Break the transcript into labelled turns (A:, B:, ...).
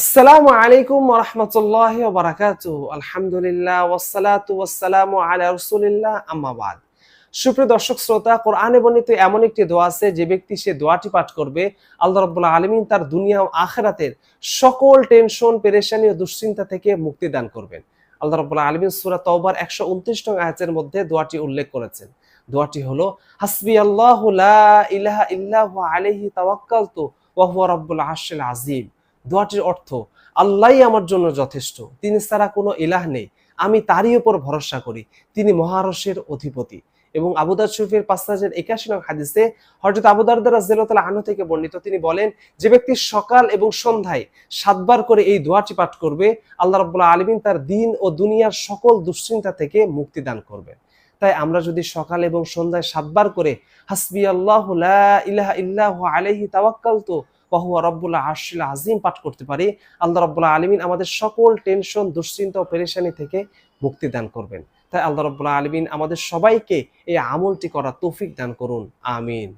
A: আসসালামু আলাইকুম রহমতুল্লাহ বারাকাতু আলহামদুলিল্লাহ ওয়াসালাতু ওয়াসালামু আলা রসুলিল্লাহ আম্মাবাদ সুপ্রিয় দর্শক, শ্রোতা, কোরআনে বর্ণিত এমন একটি দোয়া আছে, যে ব্যক্তি সে দোয়াটি পাঠ করবে, আল্লাহ রাব্বুল আলামিন তার দুনিয়া ও আখেরাতের সকল টেনশন, পেরেশানি ও দুশ্চিন্তা থেকে মুক্তি দান করবেন। আল্লাহ রাব্বুল আলামিন সূরা তওবার 129 নং আয়াতের মধ্যে দোয়াটি উল্লেখ করেছেন। দোয়াটি হলো, হাসবি আল্লাহ ইলাহা ইল্লাহু আলাইহি তাওয়াক্কালতু ওয়া হুয়া রাব্বুল আরশিল আযীম দোয়াটির অর্থ, আল্লাহই আমার জন্য যথেষ্ট, তিনি ছাড়া কোনো ইলাহ নেই, আমি তারই উপর ভরসা করি, তিনি মহারসের অধিপতি। এবং আবুদার শরীফের পাঁচহাজার একাশি নং হাদিসে হজরত আবুদার দ্বারা জেলতাল আনু থেকে বর্ণিত, তিনি বলেন, যে ব্যক্তি সকাল এবং সন্ধ্যায় সাতবার করে এই দোয়াটি পাঠ করবে, আল্লাহ রাব্বুল্লাহ আলমিন তার দিন ও দুনিয়ার সকল দুশ্চিন্তা থেকে মুক্তি দান করবেন। তাই আমরা যদি সকাল এবং সন্ধ্যায় সাতবার করে হাসবি আল্লাহ ইল্লাহু আলাইহি তাওয়াক্কালতু ওয়াহুয়া রব্বুল্লাহ আশিল আজিম পাঠ করতে পারি। আল্লাহ রব্বুল্লাহ আলমিন আমাদের সকল টেনশন, দুশ্চিন্তা ও পেরেশানি থেকে মুক্তি দান করবেন। তাই আল্লাহ রব্বুল্লাহ আলমিন আমাদের সবাইকে এই আমলটি করা তৌফিক দান করুন। আমিন।